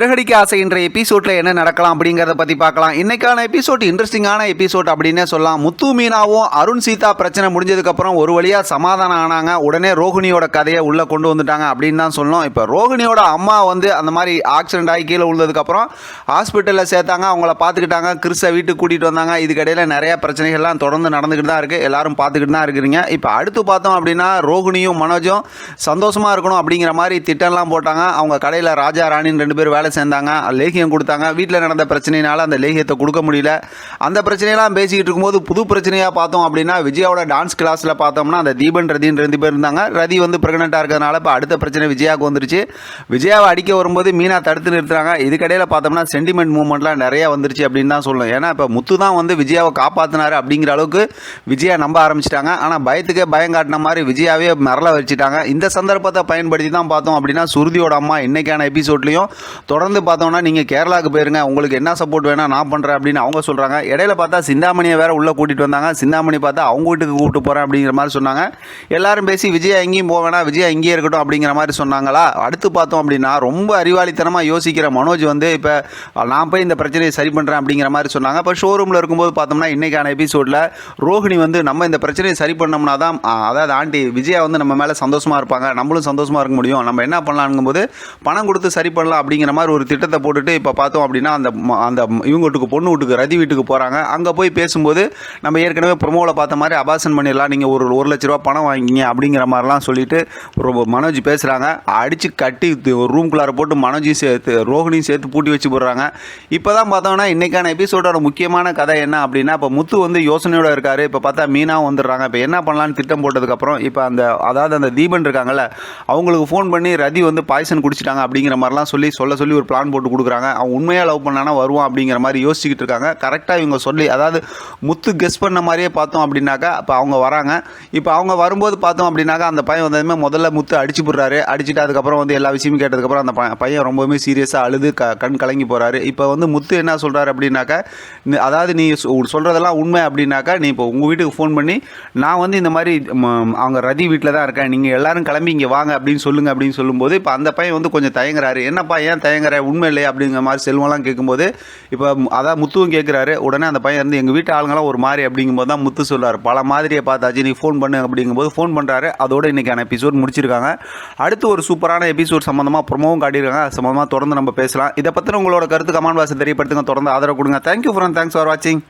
சிறகடிக்க ஆசை என்ற எபிசோட்ல என்ன நடக்கலாம் அப்படிங்கிறத பத்தி பார்க்கலாம். இன்னைக்கான எபிசோட் இன்ட்ரெஸ்டிங்கான எபிசோட் அப்படின்னே சொல்லலாம். முத்து மீனாவும் அருண் சீதா பிரச்சனை முடிஞ்சதுக்கு அப்புறம் ஒரு வழியா சமாதானம் ஆனாங்க. உடனே ரோகிணியோட கதையை உள்ள கொண்டு வந்துட்டாங்க அப்படின்னு தான் சொல்லணும். இப்போ ரோகிணியோட அம்மா வந்து அந்த மாதிரி ஆக்சிடென்ட் ஆகி கீழே விழுந்ததுக்கு அப்புறம் ஹாஸ்பிட்டலில் சேர்த்தாங்க. அவங்கள பார்த்துக்கிட்டாங்க. கிறிஸை வீட்டுக்கு கூட்டிட்டு வந்தாங்க. இதுக்கடையில் நிறைய பிரச்சனைகள்லாம் தொடர்ந்து நடந்துக்கிட்டு தான் இருக்கு. எல்லாரும் பார்த்துக்கிட்டு தான் இருக்கிறீங்க. இப்போ அடுத்து பார்த்தோம் அப்படின்னா ரோஹிணியும் மனோஜும் சந்தோஷமா இருக்கணும் அப்படிங்கிற மாதிரி திட்டம்லாம் போட்டாங்க. அவங்க கடையில் ராஜா ராணின்னு ரெண்டு பேர் வேலை சேர்ந்தாங்க. லேகியம் கொடுத்தாங்க. வீட்டில் நடந்த பிரச்சனையினால அந்த லேகியத்தை கொடுக்க முடியல. அந்த பிரச்சனையெல்லாம் பேசிக்கிட்டு இருக்கும்போது புது பிரச்சனையாக பார்த்தோம் அப்படின்னா விஜயாவோட டான்ஸ் கிளாஸில் பார்த்தோம்னா அந்த தீபன் ரதின்னு ரெண்டு பேர் இருந்தாங்க. ரதி வந்து ப்ரெக்னெண்ட்டாக இருக்கிறதுனால இப்போ அடுத்த பிரச்சனை விஜயாவுக்கு வந்துருச்சு. விஜயாவை அடிக்க வரும்போது மீனா தடுத்து நிறுத்துறாங்க. இதுக்கடையில் பார்த்தோம்னா சென்டிமெண்ட் மூவ்மெண்ட்லாம் நிறைய வந்துருச்சு அப்படின்னு தான் சொல்லணும். ஏன்னா இப்போ முத்து தான் வந்து விஜயாவை காப்பாற்றினாரு அப்படிங்கிற அளவுக்கு விஜயா நம்ப ஆரம்பிச்சிட்டாங்க. ஆனால் பயத்துக்கே பயம் காட்டின மாதிரி விஜயாவே மரல வச்சுட்டாங்க. இந்த சந்தர்ப்பத்தை பயன்படுத்தி தான் பார்த்தோம் அப்படின்னா சுருதியோட அம்மா இன்னைக்கான எபிசோட்லையும் தொடர்ந்து பார்த்தோம்னா நீங்கள் கேரளாவுக்கு போயிருங்க. உங்களுக்கு என்ன சப்போர்ட் வேணா நான் பண்ணுறேன் அப்படின்னு அவங்க சொல்கிறாங்க இடையில பார்த்தா சிந்தாமணியை வேற உள்ளே கூட்டிகிட்டு வந்தாங்க. சிந்தாமணி பார்த்தா அவங்க வீட்டுக்கு கூப்பிட்டு போகிறேன் அப்படிங்கிற மாதிரி சொன்னாங்க. எல்லாரும் பேசி விஜயா எங்கேயும் போக வேணாம். விஜயா இங்கேயே இருக்கட்டும் அப்படிங்கிற மாதிரி சொன்னாங்களா? அடுத்து பார்த்தோம் அப்படின்னா ரொம்ப அறிவாளித்தனமாக யோசிக்கிற மனோஜ் வந்து இப்போ நான் போய் இந்த பிரச்சனையை சரி பண்ணுறேன் அப்படிங்கிற மாதிரி சொன்னாங்க. இப்போ ஷோரூமில் இருக்கும்போது பார்த்தோம்னா இன்னைக்கான எபிசோடில் ரோஹிணி வந்து நம்ம இந்த பிரச்சனையை சரி பண்ணோம்னா தான் அதாவது ஆண்டி விஜயா வந்து நம்ம மேலே சந்தோஷமாக இருப்பாங்க. நம்மளும் சந்தோஷமாக இருக்க முடியும். நம்ம என்ன பண்ணலாங்கும் போது பணம் கொடுத்து சரி பண்ணலாம் அப்படிங்கிற மாதிரி ஒரு திட்டத்தை போட்டுட்டு இப்போ பார்த்தோம் அப்படின்னா அந்த ம- அந்த இவங்க வீட்டுக்கு பொண்ணு வீட்டுக்கு ரதி வீட்டுக்கு போகிறாங்க அங்கே போய் பேசும்போது நம்ம ஏற்கனவே ப்ரொமோவில் பார்த்த மாதிரி அபாசன் பண்ணிடலாம். நீங்கள் ஒரு ஒரு லட்ச ரூபா பணம் வாங்கிங்க அப்படிங்கிற மாதிரிலாம் சொல்லிட்டு ரொம்ப மனோஜ் பேசுகிறாங்க அடித்து கட்டி ஒரு ரூம்குள்ளார போட்டு மனோஜையும் சேர்த்து ரோஹினியும் சேர்த்து பூட்டி வச்சு போடுறாங்க. இப்போ தான் பார்த்தோம்னா இன்றைக்கான எபிசோடோட முக்கியமான கதை என்ன அப்படின்னா இப்போ முத்து வந்து யோசனையோடு இருக்கார். இப்போ பார்த்தா மீனாவும் வந்துடுறாங்க. இப்போ என்ன பண்ணலான்னு திட்டம் போட்டதுக்கப்புறம் இப்போ அந்த அதாவது அந்த தீபன் இருக்காங்கல்ல அவங்களுக்கு ஃபோன் பண்ணி ரதி வந்து பாய்சன் குடிச்சிட்டாங்க அப்படிங்கிற மாதிரிலாம் சொல்லி சொல்ல சொல்லி ஒரு பிளான் போட்டு கொடுக்குறாங்க. அவன் உண்மையாக லவ் பண்ணானா வருவான் அப்படிங்கிற மாதிரி யோசிச்சுக்கிட்டு இருக்காங்க. கரெக்டாக இவங்க சொல்லி அதாவது முத்து கெஸ் பண்ண மாதிரியே பார்த்தோம் அப்படின்னாக்கா இப்போ அவங்க வராங்க. இப்போ அவங்க வரும்போது பார்த்தோம் அப்படின்னாக்கா அந்த பையன் வந்ததுமே முதல்ல முத்து அடிச்சு போடுறாரு. அடிச்சுட்டு அதுக்கப்புறம் வந்து எல்லா விஷயமும் கேட்டதுக்கப்புறம் அந்த பையன் பையன் ரொம்பவுமே சீரியஸாக அழுது க கண் கலங்கி போகிறாரு இப்போ வந்து முத்து என்ன சொல்கிறாரு அப்படின்னாக்கா அதாவது நீ சொல்கிறதெல்லாம் உண்மை அப்படின்னாக்கா நீ இப்போ உங்கள் வீட்டுக்கு ஃபோன் பண்ணி நான் வந்து இந்த மாதிரி அவங்க ரதி வீட்டில் தான் இருக்கேன். நீங்கள் எல்லாரும் கிளம்பி இங்கே வாங்க அப்படின்னு சொல்லுங்கள் அப்படின்னு சொல்லும்போது இப்போ அந்த பையன் வந்து கொஞ்சம் தயங்குறாரு. என்னப்பா ஏன் தயங்குற உண்மை இல்லையா அப்படிங்கிற மாதிரி செல்வம்லாம் கேட்கும்போது இப்போ அதான் முத்துவும் கேட்குறாரு உடனே அந்த பையன் வந்து எங்கள் வீட்டு ஆளுங்களாம் ஒரு மாதிரி அப்படிங்கும்போது தான் முத்து சொல்றாரு. பல மாதிரியை பார்த்தாச்சு நீ ஃபோன் பண்ணு அப்படிங்கும்போது ஃபோன் பண்ணுறாரு அதோட இன்னைக்கான எபிசோட் முடிச்சிருக்காங்க. அடுத்து ஒரு சூப்பரான எபிசோட் சம்மந்தமாக ப்ரொமோவும் காட்டியிருக்காங்க. அது சம்மந்தமாக தொடர்ந்து நம்ம பேசலாம். இதை பற்றின உங்களோட கருத்து கமெண்ட் பாக்ஸ் தெரியப்படுத்துங்க. தொடர்ந்து ஆதரவு கொடுங்க. தேங்க்யூ ஃப்ரெண்ட் தேங்க்ஸ் ஃபார் வாட்சிங்